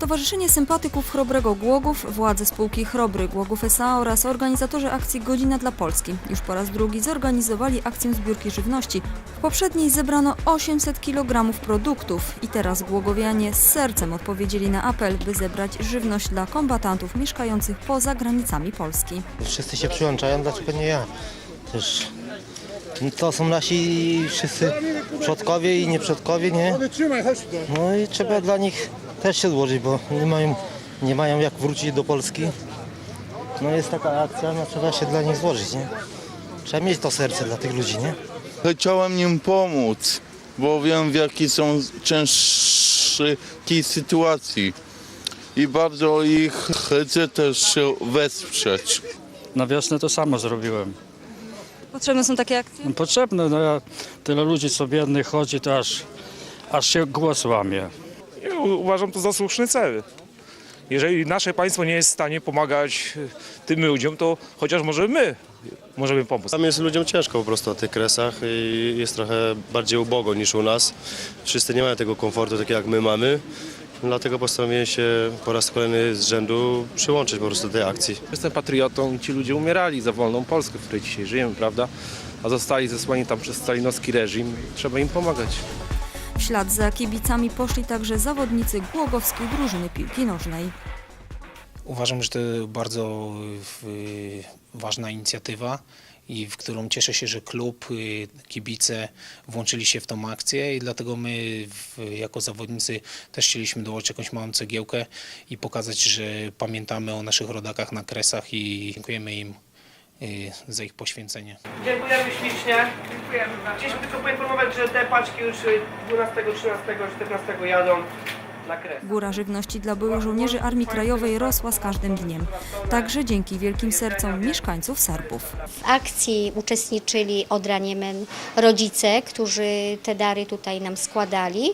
Stowarzyszenie Sympatyków Chrobrego Głogów, władze spółki Chrobry Głogów S.A. oraz organizatorzy akcji Godzina dla Polski już po raz drugi zorganizowali akcję zbiórki żywności. W poprzedniej zebrano 800 kg produktów i teraz głogowianie z sercem odpowiedzieli na apel, by zebrać żywność dla kombatantów mieszkających poza granicami Polski. Wszyscy się przyłączają, dlaczego nie ja? Też to są nasi wszyscy przodkowie i nieprzodkowie, nie? No i trzeba dla nich też się złożyć, bo nie mają, nie mają jak wrócić do Polski. No jest taka akcja, no trzeba się dla nich złożyć, nie? Trzeba mieć to serce dla tych ludzi, nie? Chciałem im pomóc, bo wiem w jakiej są ciężkiej sytuacji i bardzo ich chcę też wesprzeć. Na wiosnę to samo zrobiłem. Potrzebne są takie akcje? Potrzebne, no ja, tyle ludzi co biednych chodzi, to aż, aż się głos łamie. Uważam to za słuszny cel. Jeżeli nasze państwo nie jest w stanie pomagać e, tym ludziom, to chociaż może my możemy pomóc. Tam jest ludziom ciężko po prostu na tych kresach i jest trochę bardziej ubogo niż u nas. Wszyscy nie mają tego komfortu takiego jak my mamy. Dlatego postanowiłem się po raz kolejny z rzędu przyłączyć po prostu do tej akcji. Jestem patriotą i ci ludzie umierali za wolną Polskę, w której dzisiaj żyjemy, prawda? A zostali zesłani tam przez stalinowski reżim. Trzeba im pomagać. W ślad za kibicami poszli także zawodnicy głogowskiej drużyny piłki nożnej. Uważam, że to bardzo y, ważna inicjatywa i w którą cieszę się, że klub, y, kibice włączyli się w tą akcję i dlatego my jako zawodnicy też chcieliśmy dołożyć jakąś małą cegiełkę i pokazać, że pamiętamy o naszych rodakach na kresach i dziękujemy im za ich poświęcenie. Dziękujemy ślicznie. Dziękujemy Chcieliśmy tylko poinformować, że te paczki już 12, 13, 14 jadą. Góra żywności dla byłych żołnierzy Armii Krajowej rosła z każdym dniem. Także dzięki wielkim sercom mieszkańców Serbów. W akcji uczestniczyli od Raniemen rodzice, którzy te dary tutaj nam składali.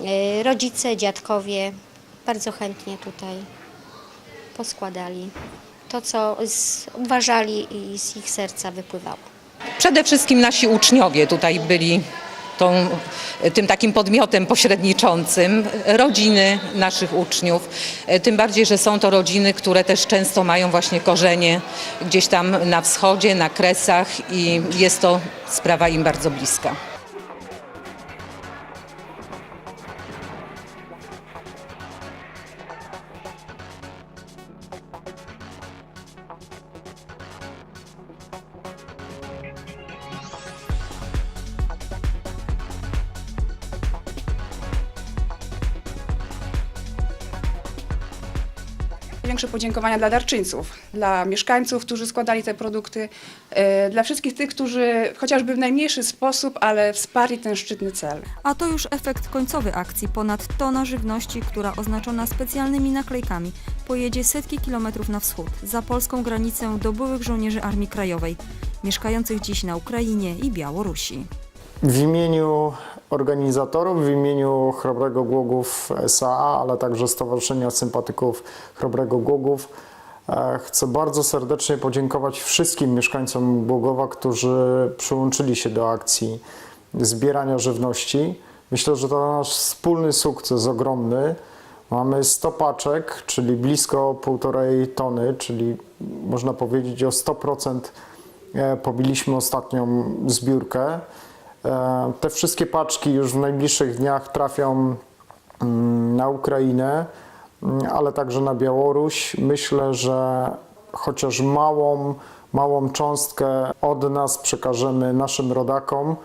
E, Rodzice, dziadkowie bardzo chętnie tutaj poskładali to, co z, uważali i z ich serca wypływało. Przede wszystkim nasi uczniowie tutaj byli tą, tym takim podmiotem pośredniczącym, rodziny naszych uczniów. Tym bardziej, że są to rodziny, które też często mają właśnie korzenie gdzieś tam na wschodzie, na kresach i jest to sprawa im bardzo bliska. Większe podziękowania dla darczyńców, dla mieszkańców, którzy składali te produkty, e, dla wszystkich tych, którzy chociażby w najmniejszy sposób, ale wsparli ten szczytny cel. A to już efekt końcowy akcji. Ponad tona żywności, która oznaczona specjalnymi naklejkami, pojedzie setki kilometrów na wschód, za polską granicę do byłych żołnierzy Armii Krajowej, mieszkających dziś na Ukrainie i Białorusi. W imieniu organizatorów, w imieniu Chrobrego Głogów SA, ale także Stowarzyszenia Sympatyków Chrobrego Głogów e, chcę bardzo serdecznie podziękować wszystkim mieszkańcom Głogowa, którzy przyłączyli się do akcji zbierania żywności. Myślę, że to nasz wspólny sukces ogromny. Mamy 100 paczek, czyli blisko 1,5 tony, czyli można powiedzieć o 100% e, pobiliśmy ostatnią zbiórkę. E, Te wszystkie paczki już w najbliższych dniach trafią mm, na Ukrainę, mm, ale także na Białoruś. Myślę, że chociaż małą, małą cząstkę od nas przekażemy naszym rodakom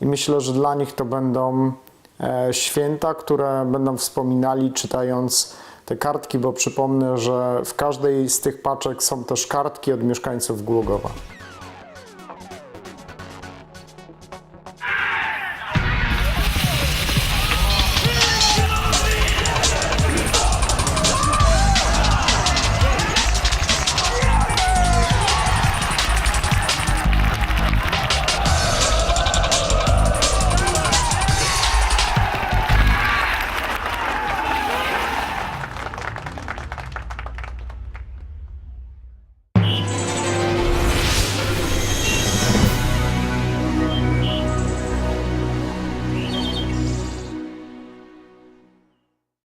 i myślę, że dla nich to będą e, święta, które będą wspominali czytając te kartki, bo przypomnę, że w każdej z tych paczek są też kartki od mieszkańców Głogowa.